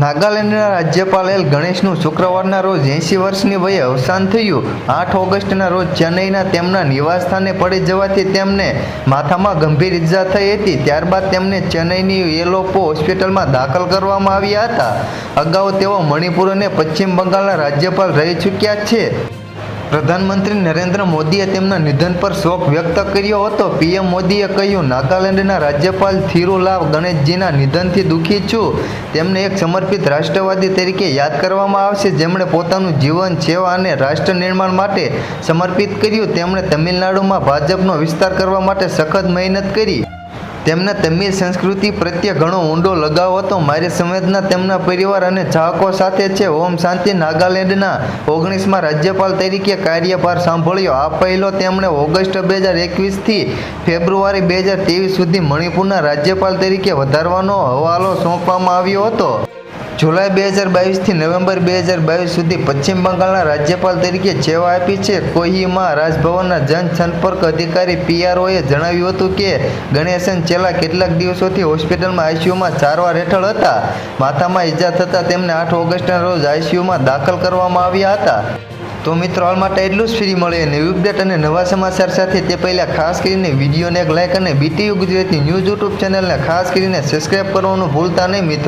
નાગાલેન્ડના રાજ્યપાલ એલ ગણેશનું શુક્રવારના રોજ એંસી વર્ષની વયે અવસાન થયું. આઠ ઓગસ્ટના રોજ ચેન્નઈના તેમના નિવાસસ્થાને પડી જવાથી તેમને માથામાં ગંભીર ઇજા થઈ હતી. ત્યારબાદ તેમને ચેન્નઈની યેલોપો હોસ્પિટલમાં દાખલ કરવામાં આવ્યા હતા. અગાઉ તેઓ મણિપુર અને પશ્ચિમ બંગાળના રાજ્યપાલ રહી ચૂક્યા છે. પ્રધાનમંત્રી નરેન્દ્ર મોદીએ તેમના નિધન પર શોક વ્યક્ત કર્યો હતો. પીએમ મોદીએ કહ્યું, નાગાલેન્ડના રાજ્યપાલ થિરુલાવ ગણેશજીના નિધનથી દુઃખી છું. તેમને એક સમર્પિત રાષ્ટ્રવાદી તરીકે યાદ કરવામાં આવશે. જેમણે પોતાનું જીવન, સેવા અને રાષ્ટ્ર નિર્માણ માટે સમર્પિત કર્યું. તેમણે તમિલનાડુમાં ભાજપનો વિસ્તાર કરવા માટે સખત મહેનત કરી. તેમને તમિલ સંસ્કૃતિ પ્રત્યે ઘણો ઊંડો લગાવ હતો. મારી સંવેદના તેમના પરિવાર અને ચાહકો સાથે છે. ઓમ શાંતિ નાગાલેન્ડના ઓગણીસમાં રાજ્યપાલ તરીકે કાર્યભાર સાંભળ્યો. આ પહેલો તેમણે ઓગસ્ટ બે હજાર એકવીસથી ફેબ્રુઆરી બે હજાર ત્રેવીસ સુધી મણિપુરના રાજ્યપાલ તરીકે વધારવાનો હવાલો સોંપવામાં આવ્યો હતો. જુલાઈ બે હજાર બાવીસથી નવેમ્બર બે હજાર બાવીસ સુધી પશ્ચિમ બંગાળના રાજ્યપાલ તરીકે સેવા આપી છે. કોહીમાં રાજભવનના જનસંપર્ક અધિકારી પીઆરઓએ જણાવ્યું હતું કે, ગણેશન છેલ્લા કેટલાક દિવસોથી હોસ્પિટલમાં આઈસીયુમાં સારવાર હેઠળ હતા. માથામાં ઈજા થતાં તેમને આઠ ઓગસ્ટના રોજ આઈસીયુમાં દાખલ કરવામાં આવ્યા હતા. તો મિત્રો, હાલ માટે એટલું જ. ફ્રી મળે નવી અપડેટ અને નવા સમાચાર સાથે તે પહેલાં ખાસ કરીને વિડીયોને એક લાઇક અને બીટીયુ ગુજરાતી ન્યૂઝ યુટ્યુબ ચેનલને ખાસ કરીને સબસ્ક્રાઈબ કરવાનું ભૂલતા નહીં મિત્રો.